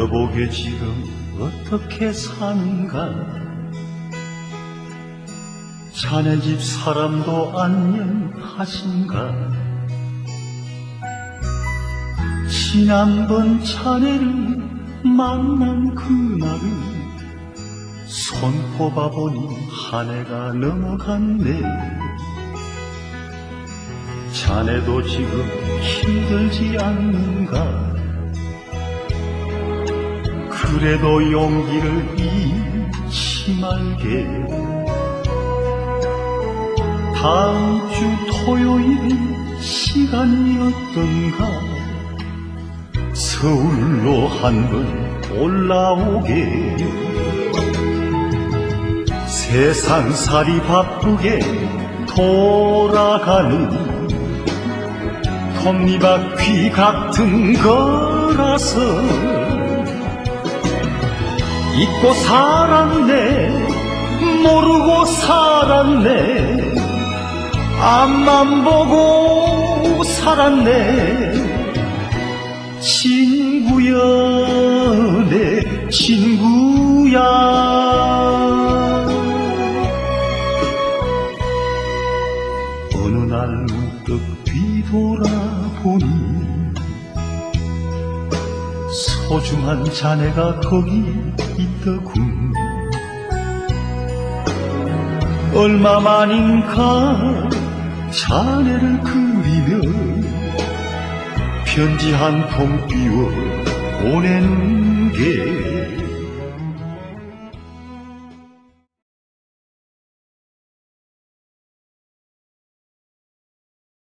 여보게 지금 어떻게 사는가? 자네 집 사람도 안녕하신가? 지난번 자네를 만난 그날을 손꼽아 보니 한 해가 넘어갔네. 자네도 지금 힘들지 않는가 그래도 용기를 잃지 말게. 다음 주 토요일 시간이 어떤가? 서울로 한번 올라오게. 세상살이 바쁘게 돌아가는 톱니바퀴 같은 거라서 잊고 살았네. 모르고 살았네. 앞만 보고 살았네. 친구야 내 친구야. 어느 날 문득 뒤돌아보니 소중한 자네가 거기 있더군. 얼마만인가 자네를 그리며 편지 한 통 띄워 보내는 게